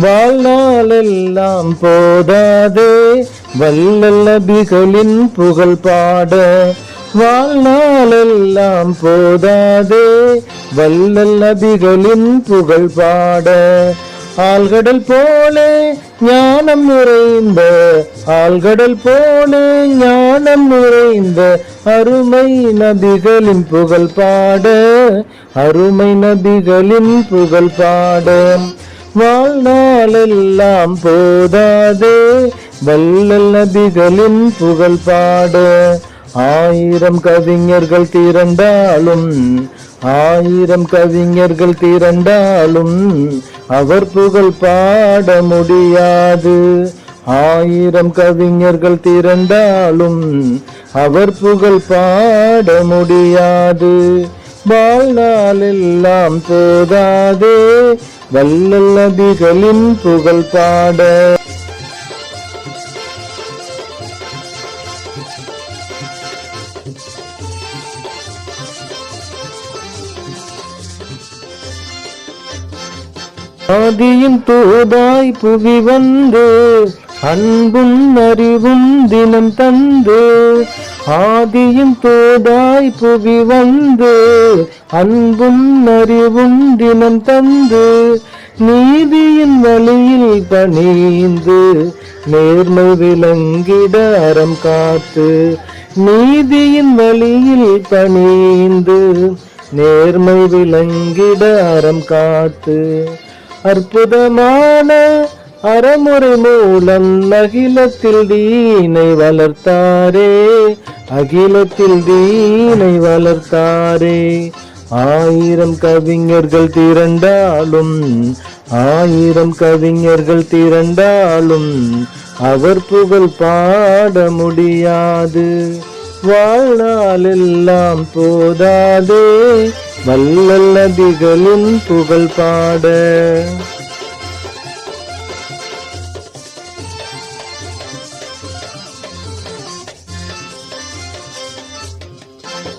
வாழ்நாளெல்லாம் போதாதே வல்லல்லபிகளின் புகழ் பாட. வாழ்நாளெல்லாம் போதாதே வல்லல்லபிகளின் புகழ் பாட. ஆழ்கடல் போலே ஞானம் நிறைந்த ஆழ்கடல் போலே ஞானம் நிறைந்த அருமை நபிகளின் புகழ் பாட. அருமை நபிகளின் புகழ் பாட. வாழ்நாளெல்லாம் போதாதே வல்லல் நபிகளின் புகழ் பாட ஆயிரம் கவிஞர்கள் திரண்டாலும் ஆயிரம் கவிஞர்கள் திரண்டாலும் அவர் புகழ் பாட முடியாது. ஆயிரம் கவிஞர்கள் திரண்டாலும் அவர் புகழ் பாட முடியாது. வாழ்நாளெல்லாம் போதாதே வல்லல் நபிகளின் புகழ் பாட. ஆதியின் தூதாய் புவி வந்து அன்பும் அறிவும் தினம் தந்து ஆதியும் தூதாய் புவி வந்து அன்பும் அறிவும் தினம் தந்து நீதியின் வழியில் பணிந்து நேர்மை விளங்கிட அறம் காத்து நீதியின் வழியில் பணிந்து நேர்மை விளங்கிட அறம் காத்து அற்புதமான அறமுறை மூலம் அகிலத்தில் தீனை வளர்த்தாரே அகிலத்தில் தீனை வளர்த்தாரே. ஆயிரம் கவிஞர்கள் திரண்டாலும் ஆயிரம் கவிஞர்கள் திரண்டாலும் அவர் புகழ் பாட முடியாது. வாழ்நாளெல்லாம் போதாதே வல்லல் நதிகளின் புகழ் பாட.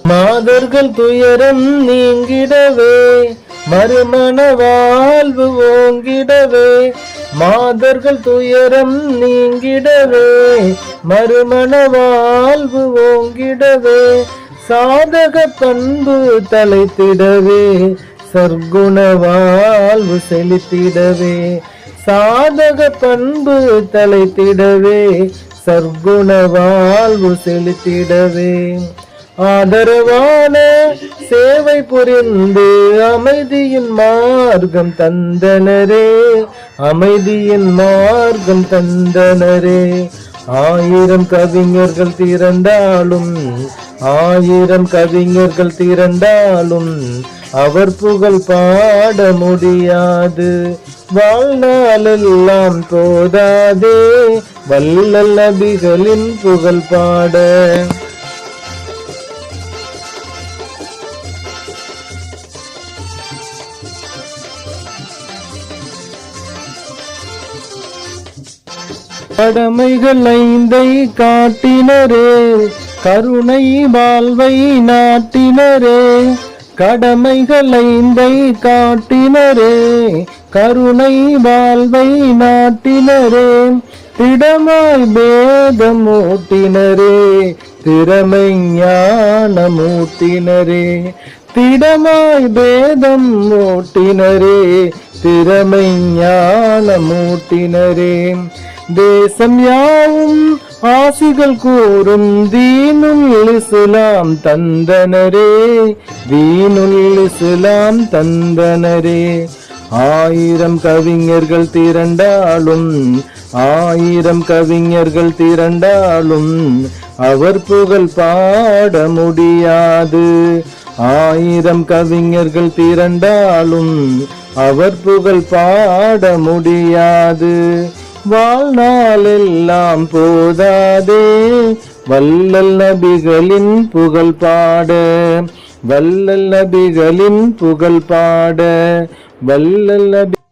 மாதர்கள் துயரம் நீங்கிடவே மறுமண வாழ்வு ஓங்கிடவே மாதர்கள் துயரம் நீங்கிடவே மறுமண வாழ்வு ஓங்கிடவே சாதக பண்பு தலைத்திடவே சர்க்குண வாழ்வு செலுத்திடவே சாதக பண்பு தலைத்திடவே சர்க்குண வாழ்வு செலுத்திடவே. ஆதரவான சேவை புரிந்து அமைதியின் மார்க்கம் தந்தனரே அமைதியின் மார்க்கம் தந்தனரே. ஆயிரம் கவிஞர்கள் திரண்டாலும் ஆயிரம் கவிஞர்கள் திரண்டாலும் அவர் புகழ் பாட முடியாது. வாழ்நாளெல்லாம் போதாதே வல்லல் நபிகளின் புகழ் பாட கடமைகள் ஐந்தை காட்டினரே கருணை வாழ்வை நாட்டினரே. கடமைகள் ஐந்தை காட்டினரே கருணை வாழ்வை நாட்டினரே. திடமாய் பேதம் திறமை ஞானமூட்டினரே திடமாய் பேதம் மூட்டினரே திறமை ஞானமூட்டினரே தேசம் யாவும் ஆசிகள் கூறும் தீனுல் இஸ்லாம் தந்தனரே. தீனுல் இஸ்லாம் தந்தனரே. ஆயிரம் கவிஞர்கள் திரண்டாலும் ஆயிரம் கவிஞர்கள் திரண்டாலும் அவர் புகழ் பாட முடியாது. ஆயிரம் கவிஞர்கள் திரண்டாலும் அவர் புகழ் பாட முடியாது. வாழ்நாளெல்லாம் போதாதே வல்லல் நபிகளின் புகழ் பாட வல்லல் நபிகளின் புகழ் பாட வல்லல் நபி